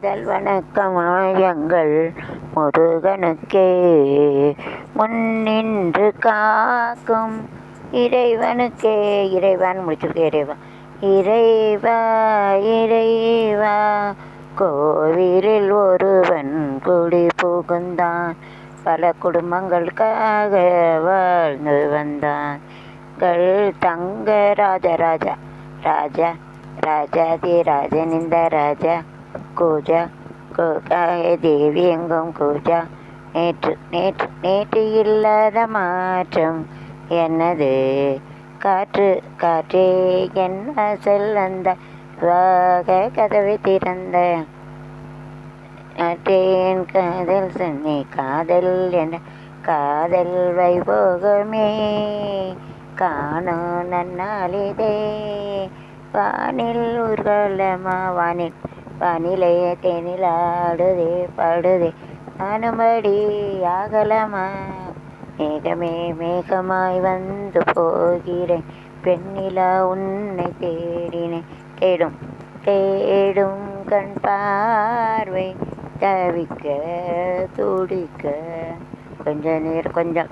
முதல் வணக்கம் எங்கள் முருகனுக்கே. முன்னின்று காக்கும் இறைவனுக்கே. இறைவன் முடிச்சிருக்க இறைவன் இறைவா இறைவா கோவிலில் ஒருவன் குடி புகுந்தான். பல குடும்பங்களுக்காக வாழ்ந்து வந்தான். கள் தங்க ராஜராஜா ராஜா ராஜாதி ராஜன் இந்த ராஜா. கூஜா கூகாய தேவி எங்கும் கூஜா. நேற்று நேற்று நேற்று இல்லாத மாற்றம் என்னது? காற்று காற்றே என்ன செல்லந்த? வாக கதவை திறந்த நாட்டேன் காதல் சொன்னி காதல் என்ற காதல் வைபோகமே. காணும் நன்னாளிதே வானில் ஊர்வலமா வானில் வானிலே தேனில் ஆடுதே பாடுதே. நானும்படி ஆகலமா மேகமே மேகமாய் வந்து போகிறேன். பெண்ணிலா உன்னை தேடினேன். தேடும் தேடும் கண் பார்வை தவிக்க துடிக்க. கொஞ்ச நேரம் கொஞ்சம்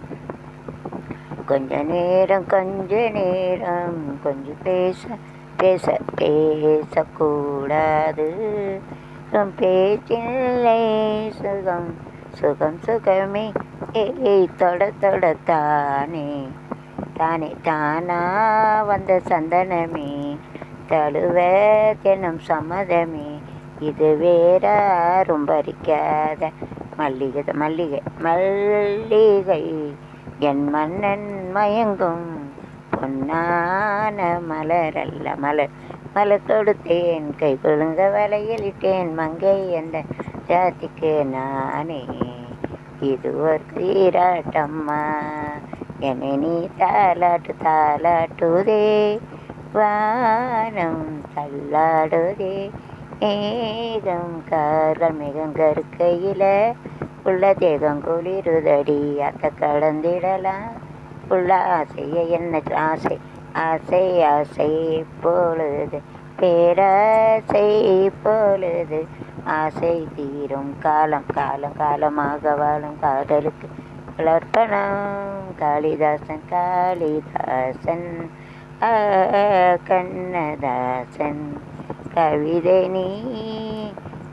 கொஞ்ச நேரம் கொஞ்ச நேரம் கொஞ்சம் பேச பேச பேசக்கூடாது. சுகம் பேச்சில்லை சுகம் சுகம் சுகமே. ஏய் தொட தொட தானே. தானே தானா வந்த சந்தனமே. தழுவ தினம் சம்மதமே. இது வேற ரொம்ப அரிக்காத. மல்லிகை மல்லிகை மல்லிகை. என் மன்னன் மயங்கும். பொன்னான மலரல்ல மலர். மலர் தொடுத்தேன் கை குழுங்க வலையலிட்டேன் மங்கை அந்த ஜாதிக்கு நானே. இது ஒரு சீராட்டம்மா என்னை நீ தாலாட்டு தாலாட்டுதே வானம் தள்ளாடுதே ஏகம் கார்கள் மிகம் கருக்கையில் உள்ள தேகம் குளிருதடி அத்த கடந்திடலாம். உள்ள ஆசைய என்ன ஆசை ஆசை ஆசை பொழுது பேராசை பொழுது. ஆசை தீரும் காலம் காலம் காலமாக வாழும் காதலுக்கு வளர்ப்பணம் காளிதாசன் காளிதாசன் ஆ, கண்ணதாசன் கவிதை நீ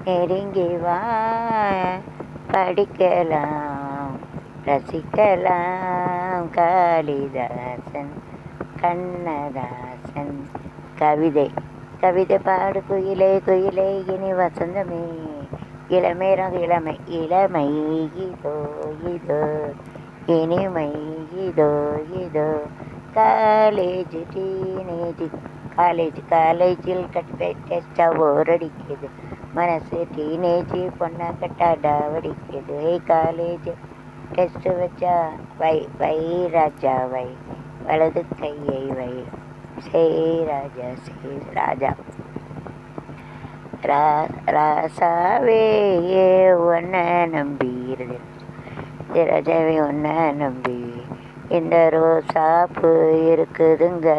நெருங்கி வா படிக்கலாம். ரசிக்கலாம் காளிதாசன் கண்ணதாசன். கவிதை கவிதை பாடு குயிலே குயிலே இனி வசந்தமே. இளமேரம் இளமை இளமை இதோ இதோ. இனிமை இதோ இதோ. காலேஜ் டீனேஜ் காலேஜ் காலேஜில் கட்டு டெஸ்டா ஓரடிக்குது மனசு டீனேஜ் பொண்ணா கட்டாடா வடிக்குது காலேஜ் டெஸ்ட்டு வச்சா வை வை ராஜா வை வலது கையை வை. செய் ராஜா செய் ராஜா. ரா- ராசாவே ஒன்ன நம்பி ராஜாவே உன்னை நம்பி. இந்த ரோசாப்பு இருக்குதுங்க.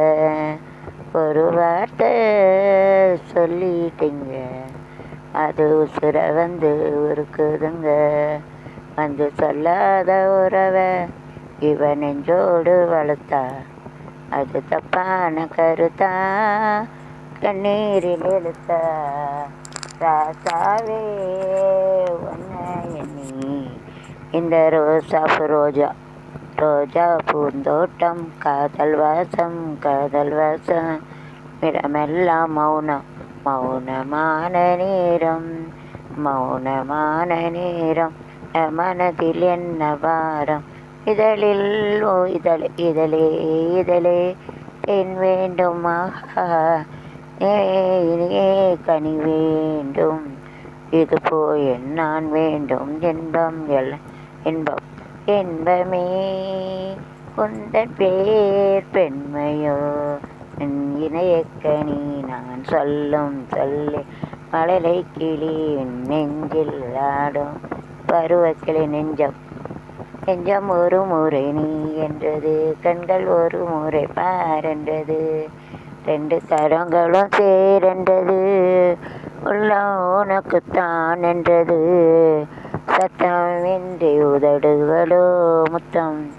ஒரு வார்த்தை சொல்லிட்டீங்க. அது உசுர வந்து இருக்குதுங்க வந்து சொல்லாத உறவை இவ நெஞ்சோடு வளர்த்தா. அது தப்பான கருத்தா. கண்ணீரில் எழுத்தா ராசாவே ஒன்ன எண்ணி. இந்த ரோசாப்பு ரோஜா ரோஜா பூந்தோட்டம் காதல் வாசம் காதல் வாசம். இடமெல்லாம் மௌனம் மௌனமான நேரம் மௌனமான நேரம். மனதில் என்ன வாரம் இதழில் ஓ இதழ் இதழே இதழே தென் வேண்டுமாக ஏ கனி வேண்டும். இது போய் நான் வேண்டும் இன்பம் எல் இன்பம் இன்பமே. குந்தன் பேர் பெண்மையோ என் இணையக்கனி நான் சொல்லும் சொல்லி. மழலை கிளி நெஞ்சில் ஆடும். பருவக்கிளை நெஞ்சம். நெஞ்சம் ஒரு முறை நீ என்றது கண்கள் ஒரு முறை பாரென்றது ரெண்டு கரங்களும் சேரென்றது உள்ளம் உனக்குத்தான் என்றது. சத்தமின்றி உதடுகளோ முத்தம்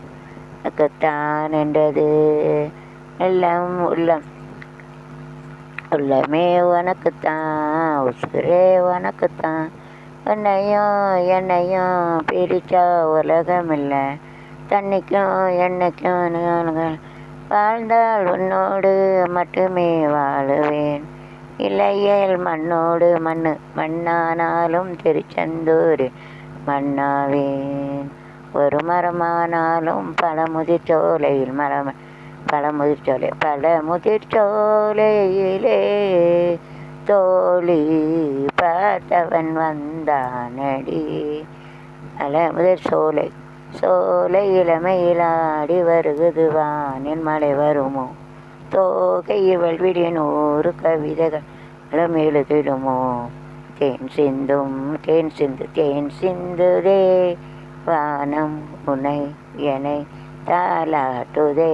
உனக்குத்தான் என்றது. எல்லாம் உள்ளம் உள்ளமே உனக்குத்தான் உசுரே உனக்குத்தான். உன்னையும் என்னையும் பிரிச்சா உலகமில்லை. தண்ணிக்கும் எண்ணெய்க்கும் வாழ்ந்தால் உன்னோடு மட்டுமே வாழுவேன். இல்லையேல் மண்ணோடு மண்ணு மண்ணானாலும் திருச்செந்தூர் மண்ணாவேன். ஒரு மரமானாலும் பல முதிர்ச்சோலையில் மரம் பல முதிர்ச்சோலை பல முதிர்ச்சோலையிலே தோழி பார்த்தவன் வந்தானடி. பல முதல் சோலை. சோலை இளமையிலாடி வருகுது வானின் மலை வருமோ? தோகை இவள் விடிய நூறு கவிதைகள் எழுதிடுமோ? தேன் சிந்தும் தேன் சிந்து தேன் சிந்துதே. வானம் உனை எனை தாலாட்டுதே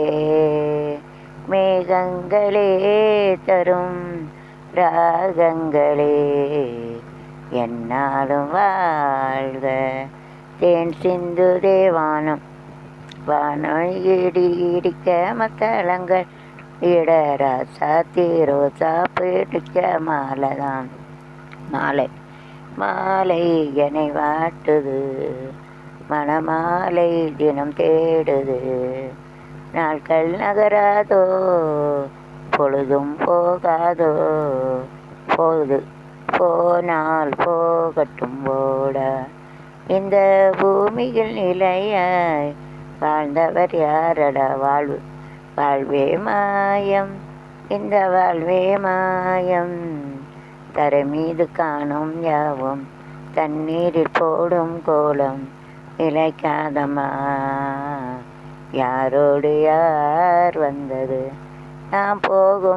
மேகங்களே தரும் ராகங்களே என்னாலும் வாழ்க. தேன் சிந்து தேவானம் வானம் இடி இடிக்க மத்தளங்கள் இடரா சாத்தி ரோசா பிடிக்க மாலைதான். மாலை மாலை என்னை வாட்டுது மணமாலை தினம் தேடுது. நாட்கள் நகராதோ பொழுதும் போகாதோ? போகுது. போனால் போகட்டும் போட. இந்த பூமியில் நிலையாய் வாழ்ந்தவர் யாரடா? வாழ்வு வாழ்வே மாயம். இந்த வாழ்வே மாயம். தரை மீது காணும் யாவும் தண்ணீரில் போடும் கோலம் இலைக்காதமா யாரோடு யார் வந்தது? tampoco.